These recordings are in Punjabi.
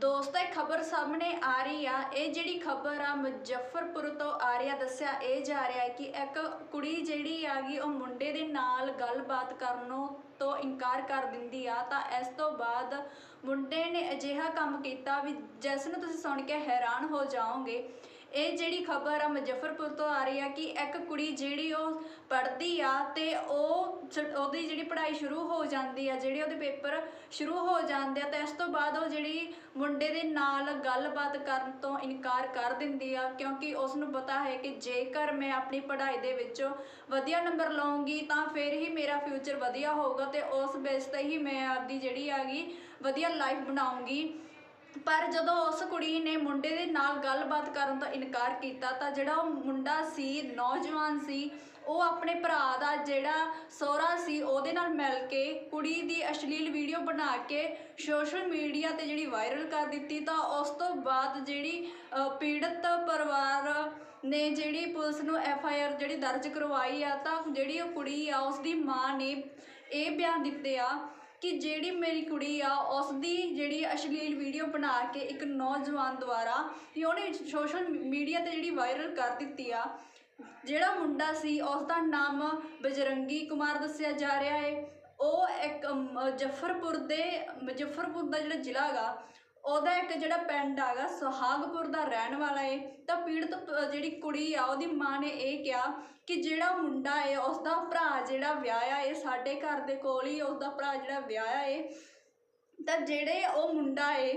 ਦੋਸਤੋ, ਇਹ ਖਬਰ ਸਾਹਮਣੇ ਆ ਰਹੀ ਆ। ਇਹ ਜਿਹੜੀ ਖਬਰ ਆ ਮੁਜ਼ੱਫਰਪੁਰ ਤੋਂ ਆ ਰਹੀ ਆ, ਦੱਸਿਆ ਇਹ ਜਾ ਰਿਹਾ ਹੈ ਕਿ ਇੱਕ ਕੁੜੀ ਜਿਹੜੀ ਆਗੀ ਉਹ ਮੁੰਡੇ ਦੇ ਨਾਲ ਗੱਲਬਾਤ ਕਰਨੋਂ ਤੋਂ ਇਨਕਾਰ ਕਰ ਦਿੰਦੀ ਆ। ਤਾਂ ਇਸ ਤੋਂ ਬਾਅਦ ਮੁੰਡੇ ਨੇ ਅਜਿਹਾ ਕੰਮ ਕੀਤਾ ਵੀ, ਜਿਸ ਨੂੰ ਤੁਸੀਂ ਸੁਣ ਕੇ ਹੈਰਾਨ ਹੋ ਜਾਓਗੇ ਇਹ ਜਿਹੜੀ ਖਬਰ ਆ ਮੁਜ਼ੱਫਰਪੁਰ ਤੋਂ ਆ ਰਹੀ ਆ ਕਿ ਇੱਕ ਕੁੜੀ ਜਿਹੜੀ ਉਹ ਪੜ੍ਹਦੀ ਆ ਤੇ ਉਹ ਜ- ਉਹਦੀ ਜਿਹੜੀ ਪੜ੍ਹਾਈ ਸ਼ੁਰੂ ਹੋ ਜਾਂਦੀ ਆ, ਜਿਹੜੇ ਉਹਦੇ ਪੇਪਰ ਸ਼ੁਰੂ ਹੋ ਜਾਂਦੇ ਆ ਤਾਂ ਇਸ ਤੋਂ ਬਾਅਦ ਉਹ ਜਿਹੜੀ ਮੁੰਡੇ ਦੇ ਨਾਲ ਗੱਲਬਾਤ ਕਰਨ ਤੋਂ ਇਨਕਾਰ ਕਰ ਦਿੰਦੀ ਆ, ਕਿਉਂਕਿ ਉਸ ਨੂੰ ਪਤਾ ਹੈ ਕਿ ਜੇਕਰ ਮੈਂ ਆਪਣੀ ਪੜ੍ਹਾਈ ਦੇ ਵਿੱਚੋਂ ਵਧੀਆ ਨੰਬਰ ਲਵਾਂਗੀ ਤਾਂ ਫਿਰ ਹੀ ਮੇਰਾ ਫਿਊਚਰ ਵਧੀਆ ਹੋਊਗਾ ਤੇ ਉਸ ਬੇਸ ਤੇ ਹੀ ਮੈਂ ਆਪਦੀ ਜਿਹੜੀ ਹੈਗੀ ਵਧੀਆ ਲਾਈਫ ਬਣਾਉਂਗੀ ਪਰ ਜਦੋਂ ਉਸ ਕੁੜੀ ਨੇ ਮੁੰਡੇ ਦੇ ਨਾਲ ਗੱਲਬਾਤ ਕਰਨ ਤੋਂ ਇਨਕਾਰ ਕੀਤਾ ਤਾਂ ਜਿਹੜਾ ਉਹ ਮੁੰਡਾ ਸੀ, ਨੌਜਵਾਨ ਸੀ, ਉਹ ਆਪਣੇ ਭਰਾ ਦਾ ਜਿਹੜਾ ਸਹੁਰਾ ਸੀ, ਉਹਦੇ ਨਾਲ ਮਿਲ ਕੇ ਕੁੜੀ ਦੀ ਅਸ਼ਲੀਲ ਵੀਡੀਓ ਬਣਾ ਕੇ ਸੋਸ਼ਲ ਮੀਡੀਆ ਤੇ ਜਿਹੜੀ ਵਾਇਰਲ ਕਰ ਦਿੱਤੀ ਤਾਂ ਉਸ ਤੋਂ ਬਾਅਦ ਜਿਹੜੀ ਪੀੜਤ ਪਰਿਵਾਰ ਨੇ ਜਿਹੜੀ ਪੁਲਿਸ ਨੂੰ ਐਫ ਆਈ ਆਰ ਜਿਹੜੀ ਦਰਜ ਕਰਵਾਈ ਆ ਤਾਂ ਜਿਹੜੀ ਉਹ ਕੁੜੀ ਆ ਉਸ ਦੀ ਮਾਂ ਨੇ ਇਹ ਬਿਆਨ ਦਿੱਤੇ ਆ ਕਿ ਜਿਹੜੀ ਮੇਰੀ ਕੁੜੀ ਆ ਉਸ ਦੀ ਜਿਹੜੀ ਅਸ਼ਲੀਲ ਵੀਡੀਓ ਬਣਾ ਕੇ ਇੱਕ ਨੌਜਵਾਨ ਦੁਆਰਾ ਤੇ ਉਹਨੇ ਸੋਸ਼ਲ ਮੀਡੀਆ ਤੇ ਜਿਹੜੀ ਵਾਇਰਲ ਕਰ ਦਿੱਤੀ ਆ, ਜਿਹੜਾ ਮੁੰਡਾ ਸੀ ਉਸ ਦਾ ਨਾਮ ਬਜਰੰਗੀ ਕੁਮਾਰ ਦੱਸਿਆ ਜਾ ਰਿਹਾ ਹੈ ਉਹ ਇੱਕ ਮੁਜ਼ੱਫਰਪੁਰ ਦੇ, ਮੁਜ਼ੱਫਰਪੁਰ ਦਾ ਜਿਹੜਾ ਜ਼ਿਲ੍ਹਾ ਗਾ ਉਹਦਾ ਇੱਕ ਜਿਹੜਾ ਪਿੰਡ ਹੈਗਾ ਸੁਹਾਗਪੁਰ ਦਾ ਰਹਿਣ ਵਾਲਾ ਏ। ਤਾਂ ਪੀੜਤ ਜਿਹੜੀ ਕੁੜੀ ਆ ਉਹਦੀ ਮਾਂ ਨੇ ਇਹ ਕਿਹਾ ਕਿ ਜਿਹੜਾ ਮੁੰਡਾ ਏ ਉਸ ਦਾ ਭਰਾ ਜਿਹੜਾ ਵਿਆਹਿਆ ਏ ਸਾਡੇ ਘਰ ਦੇ ਕੋਲ ਹੀ ਉਸ ਦਾ ਭਰਾ ਜਿਹੜਾ ਵਿਆਹਿਆ ਏ। ਤਾਂ ਜਿਹੜੇ ਉਹ ਮੁੰਡਾ ਏ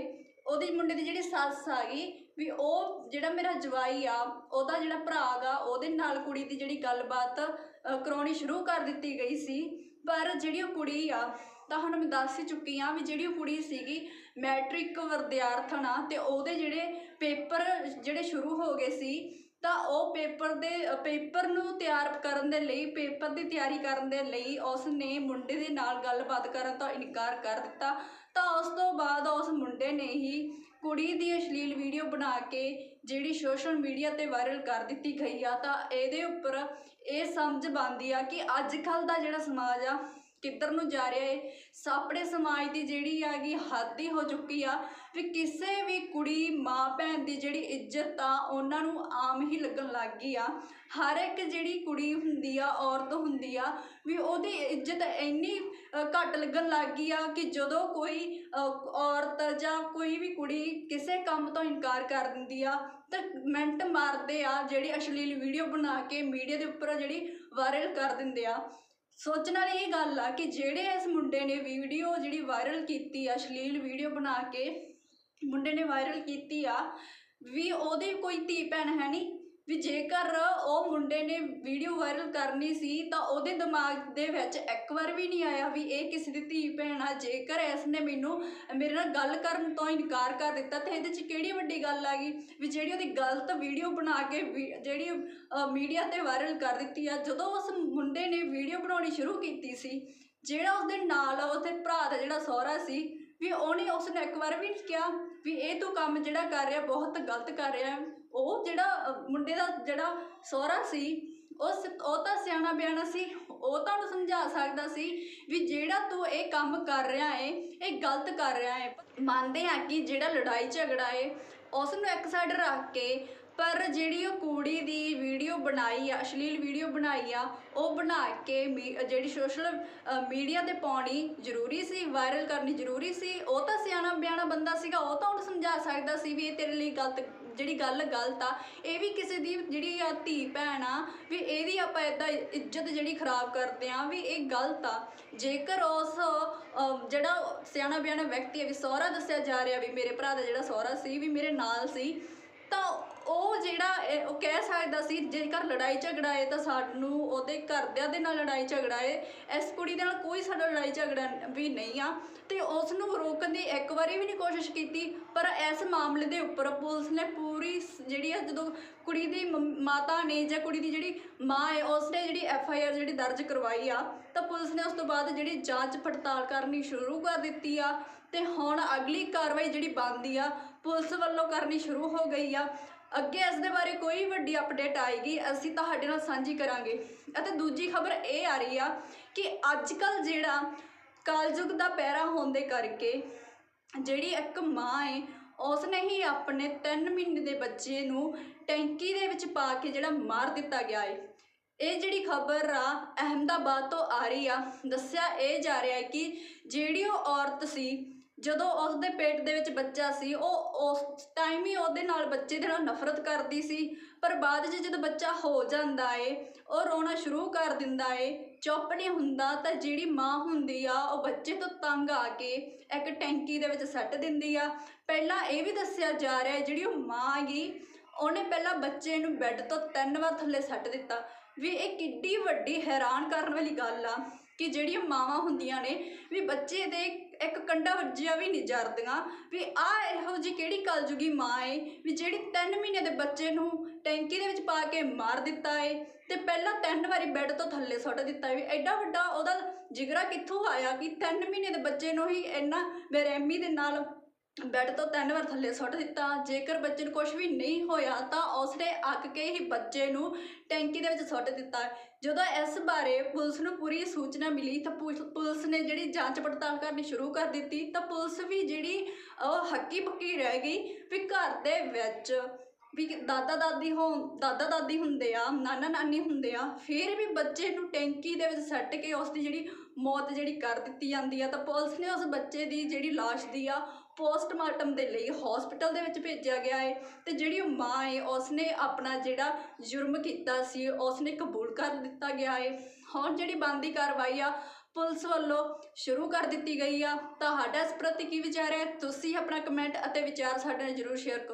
ਉਹਦੀ ਮੁੰਡੇ ਦੀ ਜਿਹੜੀ ਸੱਸ ਆ ਗਈ ਵੀ ਉਹ ਜਿਹੜਾ ਮੇਰਾ ਜਵਾਈ ਆ ਉਹਦਾ ਜਿਹੜਾ ਭਰਾ ਗਾ ਉਹਦੇ ਨਾਲ ਕੁੜੀ ਦੀ ਜਿਹੜੀ ਗੱਲਬਾਤ ਅ, ਕਰਾਉਣੀ ਸ਼ੁਰੂ ਕਰ ਦਿੱਤੀ ਗਈ ਸੀ। ਪਰ ਜਿਹੜੀ ਉਹ ਕੁੜੀ ਆ ਤਾਂ ਹੁਣ ਮੈਂ ਦੱਸ ਹੀ ਚੁੱਕੀ ਆ ਵੀ ਜਿਹੜੀ ਉਹ ਕੁੜੀ ਸੀਗੀ ਮੈਟ੍ਰਿਕ ਵਿਦਿਆਰਥਣ ਆ ਤੇ ਉਹਦੇ ਜਿਹੜੇ ਪੇਪਰ ਜਿਹੜੇ ਸ਼ੁਰੂ ਹੋ ਗਏ ਸੀ, ਤਾਂ ਉਹ ਪੇਪਰ ਦੇ, ਪੇਪਰ ਨੂੰ ਤਿਆਰ ਕਰਨ ਦੇ ਲਈ, ਪੇਪਰ ਦੀ ਤਿਆਰੀ ਕਰਨ ਦੇ ਲਈ ਉਸ ਨੇ ਮੁੰਡੇ ਦੇ ਨਾਲ ਗੱਲਬਾਤ ਕਰਨ ਤੋਂ ਇਨਕਾਰ ਕਰ ਦਿੱਤਾ। ਤਾਂ ਉਸ ਤੋਂ ਬਾਅਦ ਉਸ ਮੁੰਡੇ ਨੇ ਹੀ ਕੁੜੀ ਦੀ ਅਸ਼ਲੀਲ ਵੀਡੀਓ ਬਣਾ ਕੇ ਜਿਹੜੀ ਸੋਸ਼ਲ ਮੀਡੀਆ ਤੇ ਵਾਇਰਲ ਕਰ ਦਿੱਤੀ ਗਈ ਆ, ਤਾਂ ਇਹਦੇ ਉੱਪਰ ਇਹ ਸਮਝ ਬਣਦੀ ਆ ਕਿ ਅੱਜ ਕੱਲ ਦਾ ਜਿਹੜਾ ਸਮਾਜ ਆ ਕਿੱਧਰ ਨੂੰ ਜਾ ਰਿਹਾ ਏ? ਸਾਪੜੇ ਸਮਾਜ ਦੀ ਜਿਹੜੀ ਹੈਗੀ ਹੱਦ ਹੀ ਹੋ ਚੁੱਕੀ ਆ ਵੀ ਕਿਸੇ ਵੀ ਕੁੜੀ, ਮਾਂ, ਭੈਣ ਦੀ ਜਿਹੜੀ ਇੱਜ਼ਤ ਆ, ਉਹਨਾਂ ਨੂੰ ਆਮ ਹੀ ਲੱਗਣ ਲੱਗ ਗਈ ਆ। ਹਰ ਇੱਕ ਜਿਹੜੀ ਕੁੜੀ ਹੁੰਦੀ ਆ, ਔਰਤ ਹੁੰਦੀ ਆ, ਵੀ ਉਹਦੀ ਇੱਜ਼ਤ ਇੰਨੀ ਘੱਟ ਲੱਗਣ ਲੱਗ ਗਈ ਆ ਕਿ ਜਦੋਂ ਕੋਈ ਔਰਤ ਜਾਂ ਕੋਈ ਵੀ ਕੁੜੀ ਕਿਸੇ ਕੰਮ ਤੋਂ ਇਨਕਾਰ ਕਰ ਦਿੰਦੀ ਆ, ਤਾਂ ਮਿੰਟ ਮਾਰਦੇ ਆ ਜਿਹੜੀ ਅਸ਼ਲੀਲ ਵੀਡੀਓ ਬਣਾ ਕੇ ਮੀਡੀਆ ਦੇ ਉੱਪਰ ਜਿਹੜੀ ਵਾਇਰਲ ਕਰ ਦਿੰਦੇ ਆ। ਸੋਚਣ ਵਾਲੀ ਇਹ ਗੱਲ ਆ ਕਿ ਜਿਹੜੇ ਇਸ ਮੁੰਡੇ ਨੇ ਵੀਡੀਓ ਜਿਹੜੀ ਵਾਇਰਲ ਕੀਤੀ ਆ, ਅਸ਼ਲੀਲ ਵੀਡੀਓ ਬਣਾ ਕੇ ਮੁੰਡੇ ਨੇ ਵਾਇਰਲ ਕੀਤੀ ਆ, ਵੀ ਉਹਦੇ ਕੋਈ ਧੀ ਭੈਣ ਹੈ ਨਹੀਂ, ਵੀ ਜੇਕਰ ਉਹ ਮੁੰਡੇ ਨੇ ਵੀਡੀਓ ਵਾਇਰਲ ਕਰਨੀ ਸੀ ਤਾਂ ਉਹਦੇ ਦਿਮਾਗ ਦੇ ਵਿੱਚ ਇੱਕ ਵਾਰ ਵੀ ਨਹੀਂ ਆਇਆ ਵੀ ਇਹ ਕਿਸੇ ਦੀ ਧੀ ਭੈਣ ਆ, ਜੇਕਰ ਇਸ ਨੇ ਮੈਨੂੰ, ਮੇਰੇ ਨਾਲ ਗੱਲ ਕਰਨ ਤੋਂ ਇਨਕਾਰ ਕਰ ਦਿੱਤਾ ਤਾਂ ਇਹਦੇ 'ਚ ਕਿਹੜੀ ਵੱਡੀ ਗੱਲ ਆ ਗਈ? ਵੀ ਜਿਹੜੀ ਉਹਦੀ ਗਲਤ ਵੀਡੀਓ ਬਣਾ ਕੇ ਵੀ- ਜਿਹੜੀ ਮੀਡੀਆ ਤੇ ਵਾਇਰਲ ਕਰ ਦਿੱਤੀ ਆ, ਜਦੋਂ ਉਸ ਮੁੰਡੇ ਨੇ ਵੀਡੀਓ ਸ਼ੁਰੂ ਕੀਤੀ ਸੀ। ਜਿਹੜਾ ਉਸਦੇ ਨਾਲ ਉਹਦੇ ਭਰਾ ਦਾ ਜਿਹੜਾ ਸਹੁਰਾ ਸੀ, ਵੀ ਉਹਨੇ ਉਸ ਨੇ ਇੱਕ ਵਾਰ ਵੀ ਨਹੀਂ ਕਿਹਾ ਵੀ ਇਹ ਤੂੰ ਕੰਮ ਜਿਹੜਾ ਕਰ ਰਿਹਾ, ਬਹੁਤ ਗਲਤ ਕਰ ਰਿਹਾ। ਉਹ ਜਿਹੜਾ, ਮੁੰਡੇ ਦਾ ਜਿਹੜਾ ਸਹੁਰਾ ਸੀ, ਉਹ ਉਹ ਤਾਂ ਸਿਆਣਾ ਬਿਆਣਾ ਸੀ। ਉਹ ਤੁਹਾਨੂੰ ਸਮਝਾ ਸਕਦਾ ਸੀ ਵੀ ਜਿਹੜਾ ਤੂੰ ਇਹ ਕੰਮ ਕਰ ਰਿਹਾ ਏ, ਇਹ ਗਲਤ ਕਰ ਰਿਹਾ ਏ। ਮੰਨਦੇ ਆ ਕਿ ਜਿਹੜਾ ਲੜਾਈ ਝਗੜਾ ਏ ਉਸ ਨੂੰ ਇੱਕ ਸਾਈਡ ਰੱਖ ਕੇ ਪਰ ਜਿਹੜੀ ਉਹ ਕੁੜੀ ਦੀ ਵੀਡੀਓ ਬਣਾਈ ਆ ਅਸ਼ਲੀਲ ਵੀਡੀਓ ਬਣਾਈ ਆ ਉਹ ਬਣਾ ਕੇ ਮੀ- ਜਿਹੜੀ ਸੋਸ਼ਲ ਮੀਡੀਆ ਤੇ ਪਾਉਣੀ ਜ਼ਰੂਰੀ ਸੀ ਵਾਇਰਲ ਕਰਨੀ ਜ਼ਰੂਰੀ ਸੀ ਉਹ ਤਾਂ ਸਿਆਣਾ ਬਿਆਣਾ ਬੰਦਾ ਸੀਗਾ ਉਹ ਤਾਂ ਉਹਨੂੰ ਸਮਝਾ ਸਕਦਾ ਸੀ ਵੀ ਇਹ ਤੇਰੇ ਲਈ ਗਲਤ ਜਿਹੜੀ ਗੱਲ ਗਲਤ ਆ ਇਹ ਵੀ ਕਿਸੇ ਦੀ ਜਿਹੜੀ ਆ ਧੀ ਭੈਣ ਆ ਵੀ ਇਹਦੀ ਆਪਾਂ ਇਦਾਂ ਇੱਜ਼ਤ ਜਿਹੜੀ ਖਰਾਬ ਕਰਦੇ ਆ ਵੀ ਇਹ ਗਲਤ ਆ। ਜੇਕਰ ਉਸ ਅ, ਜਿਹੜਾ ਸਿਆਣਾ ਬਿਆਣਾ ਵਿਅਕਤੀ ਹੈ ਵੀ ਸਹੁਰਾ ਦੱਸਿਆ ਜਾ ਰਿਹਾ ਵੀ ਮੇਰੇ ਭਰਾ ਦਾ ਜਿਹੜਾ ਸਹੁਰਾ ਸੀ ਵੀ ਮੇਰੇ ਨਾਲ ਸੀ ਤਾਂ ਉਹ ਜਿਹੜਾ, ਇਹ- ਉਹ ਕਹਿ ਸਕਦਾ ਸੀ, ਜੇਕਰ ਲੜਾਈ ਝਗੜਾ ਹੈ ਤਾਂ ਸਾਨੂੰ ਉਹਦੇ ਘਰਦਿਆਂ ਦੇ ਨਾਲ ਲੜਾਈ ਝਗੜਾ ਹੈ ਇਸ ਕੁੜੀ ਦੇ ਨਾਲ ਕੋਈ ਸਾਡਾ ਲੜਾਈ ਝਗੜਾ ਵੀ ਨਹੀਂ ਆ। ਤੇ ਉਸ ਨੂੰ ਰੋਕਣ ਦੀ ਇੱਕ ਵਾਰੀ ਵੀ ਨਹੀਂ ਕੋਸ਼ਿਸ਼ ਕੀਤੀ, ਪਰ ਇਸ ਮਾਮਲੇ ਦੇ ਉੱਪਰ ਪੁਲਿਸ ਨੇ ਪੂਰੀ ਸ- ਜਿਹੜੀ ਆ, ਜਦੋਂ ਕੁੜੀ ਦੀ ਮੰਮ- ਮਾਤਾ ਨੇ ਜਾਂ ਕੁੜੀ ਦੀ ਜਿਹੜੀ ਮਾਂ ਹੈ ਉਸ ਨੇ ਜਿਹੜੀ ਐਫ ਆਈ ਆਰ ਜਿਹੜੀ ਦਰਜ ਕਰਵਾਈ ਆ, ਤਾਂ ਪੁਲਿਸ ਨੇ ਉਸ ਤੋਂ ਬਾਅਦ ਜਿਹੜੀ ਜਾਂਚ ਪੜਤਾਲ ਕਰਨੀ ਸ਼ੁਰੂ ਕਰ ਦਿੱਤੀ ਆ। ਤੇ ਹੁਣ ਅਗਲੀ ਕਾਰਵਾਈ ਜਿਹੜੀ ਬਣਦੀ ਆ ਪੁਲਿਸ ਵੱਲੋਂ ਕਰਨੀ ਸ਼ੁਰੂ ਹੋ ਗਈ ਆ। ਅੱਗੇ ਇਸ ਦੇ ਬਾਰੇ ਕੋਈ ਵੱਡੀ ਅਪਡੇਟ ਆਏਗੀ, ਅਸੀਂ ਤੁਹਾਡੇ ਨਾਲ ਸਾਂਝੀ ਕਰਾਂਗੇ। ਅਤੇ ਦੂਜੀ ਖਬਰ ਇਹ ਆ ਰਹੀ ਆ ਕਿ ਅੱਜ ਕੱਲ ਜਿਹੜਾ ਕਲਯੁਗ ਦਾ ਪਹਿਰਾ ਹੋਣ ਦੇ ਕਰਕੇ ਜਿਹੜੀ ਇੱਕ ਮਾਂ ਹੈ ਉਸਨੇ ਹੀ ਆਪਣੇ 3 ਮਹੀਨੇ ਦੇ ਬੱਚੇ ਨੂੰ ਟੈਂਕੀ ਦੇ ਵਿੱਚ ਪਾ ਕੇ ਜਿਹੜਾ ਮਾਰ ਦਿੱਤਾ ਗਿਆ ਹੈ ਇਹ ਜਿਹੜੀ ਖਬਰ ਆ, ਅਹਿਮਦਾਬਾਦ ਤੋਂ ਆ ਰਹੀ ਆ। ਦੱਸਿਆ ਇਹ ਜਾ ਰਿਹਾ ਹੈ ਕਿ ਜਿਹੜੀ ਉਹ ਔਰਤ ਸੀ ਜਦੋਂ ਉਸ ਦੇ ਪੇਟ ਦੇ ਵਿੱਚ ਬੱਚਾ ਸੀ, ਉਹ ਉਸ ਟਾਈਮ ਹੀ ਉਹਦੇ ਨਾਲ ਬੱਚੇ ਦੇ ਨਾਲ ਨਫ਼ਰਤ ਕਰਦੀ ਸੀ, ਪਰ ਬਾਅਦ 'ਚ ਜਦੋਂ ਬੱਚਾ ਹੋ ਜਾਂਦਾ ਏ, ਉਹ ਰੋਣਾ ਸ਼ੁਰੂ ਕਰ ਦਿੰਦਾ ਏ, ਚੁੱਪ ਨਹੀਂ ਹੁੰਦਾ ਤਾਂ ਜਿਹੜੀ ਮਾਂ ਹੁੰਦੀ ਆ, ਉਹ ਬੱਚੇ ਤੋਂ ਤੰਗ ਆ ਕੇ ਇੱਕ ਟੈਂਕੀ ਦੇ ਵਿੱਚ ਸੱਟ ਦਿੰਦੀ ਆ। ਪਹਿਲਾਂ ਇਹ ਵੀ ਦੱਸਿਆ ਜਾ ਰਿਹਾ ਜਿਹੜੀ ਉਹ ਮਾਂ ਹੈਗੀ, ਉਹਨੇ ਪਹਿਲਾਂ ਬੱਚੇ ਨੂੰ ਬੈੱਡ ਤੋਂ ਤਿੰਨ ਵਾਰ ਥੱਲੇ ਸੱਟ ਦਿੱਤਾ। ਵੀ ਇਹ ਕਿੱਡੀ ਵੱਡੀ ਹੈਰਾਨ ਕਰਨ ਵਾਲੀ ਗੱਲ ਆ ਕਿ ਜਿਹੜੀਆਂ ਮਾਵਾਂ ਹੁੰਦੀਆਂ ਨੇ, ਵੀ ਬੱਚੇ ਦੇ ਇੱਕ ਕੰਡਾ ਵੱਜਿਆ ਵੀ ਨਹੀਂ ਜਰਦੀਆਂ, ਵੀ ਆ ਇਹੋ ਜੀ ਕਿਹੜੀ ਕਲਯੁਗੀ ਮਾਂ ਏ, ਵੀ ਜਿਹੜੀ 3 ਮਹੀਨੇ ਦੇ ਬੱਚੇ ਨੂੰ ਟੈਂਕੀ ਦੇ ਵਿੱਚ ਪਾ ਕੇ ਮਾਰ ਦਿੱਤਾ ਏ, ਤੇ ਪਹਿਲਾਂ ਤਿੰਨ ਵਾਰੀ ਬੈੱਡ ਤੋਂ ਥੱਲੇ ਸੁੱਟ ਦਿੱਤਾ ਵੀ ਐਡਾ ਵੱਡਾ ਉਹਦਾ ਜਿਗਰਾ ਕਿੱਥੋਂ ਆਇਆ ਕਿ 3 ਮਹੀਨੇ ਦੇ ਬੱਚੇ ਨੂੰ ਹੀ ਇੰਨਾ ਬੇਰਹਿਮੀ ਦੇ ਨਾਲ ਬੈੱਡ ਤੋਂ ਤਿੰਨ ਵਾਰ ਥੱਲੇ ਸੁੱਟ ਦਿੱਤਾ। ਜੇਕਰ ਬੱਚੇ ਨੂੰ ਕੁਝ ਵੀ ਨਹੀਂ ਹੋਇਆ ਤਾਂ ਉਸਨੇ ਅੱਕ ਕੇ ਹੀ ਬੱਚੇ ਨੂੰ ਟੈਂਕੀ ਦੇ ਵਿੱਚ ਸੁੱਟ ਦਿੱਤਾ। ਜਦੋਂ ਇਸ ਬਾਰੇ ਪੁਲਿਸ ਨੂੰ ਪੂਰੀ ਸੂਚਨਾ ਮਿਲੀ ਤਾਂ ਪੁਲਿਸ ਨੇ ਜਿਹੜੀ ਜਾਂਚ ਪੜਤਾਲ ਕਰਨੀ ਸ਼ੁਰੂ ਕਰ ਦਿੱਤੀ ਤਾਂ ਪੁਲਿਸ ਵੀ ਜਿਹੜੀ ਉਹ ਹੱਕੀ ਪੱਕੀ ਰਹਿ ਗਈ ਵੀ ਘਰ ਦੇ ਵਿੱਚ ਵੀ ਦਾਦਾ ਦਾਦੀ ਹੋ ਦਾਦਾ ਦਾਦੀ ਹੁੰਦੇ ਆ, ਨਾਨਾ ਨਾਨੀ ਹੁੰਦੇ ਆ, ਫਿਰ ਵੀ ਬੱਚੇ ਨੂੰ ਟੈਂਕੀ ਦੇ ਵਿੱਚ ਸੱਟ ਕੇ ਉਸ ਦੀ ਜਿਹੜੀ ਮੌਤ ਜਿਹੜੀ ਕਰ ਦਿੱਤੀ ਜਾਂਦੀ ਆ ਤਾਂ ਪੁਲਿਸ ਨੇ ਉਸ ਬੱਚੇ ਦੀ ਜਿਹੜੀ ਲਾਸ਼ ਦੀ ਆ ਪੋਸਟਮਾਰਟਮ ਦੇ ਲਈ ਹਸਪੀਟਲ ਦੇ ਵਿੱਚ ਭੇਜਿਆ ਗਿਆ ਹੈ ਤੇ ਜਿਹੜੀ ਮਾਂ ਹੈ ਉਸਨੇ ਆਪਣਾ ਜਿਹੜਾ ਜੁਰਮ ਕੀਤਾ ਸੀ, ਉਸਨੇ ਕਬੂਲ ਕਰ ਦਿੱਤਾ ਗਿਆ ਹੈ ਹੁਣ ਜਿਹੜੀ ਬੰਦੀ ਕਾਰਵਾਈ ਆ, ਪੁਲਿਸ ਵੱਲੋਂ ਸ਼ੁਰੂ ਕਰ ਦਿੱਤੀ ਗਈ ਆ। ਤੁਹਾਡਾ ਇਸ ਪ੍ਰਤੀ ਕੀ ਵਿਚਾਰ ਹੈ? ਤੁਸੀਂ ਆਪਣਾ ਕਮੈਂਟ ਅਤੇ ਵਿਚਾਰ ਸਾਡੇ ਨਾਲ ਜਰੂਰ ਸ਼ੇਅਰ ਕਰੋ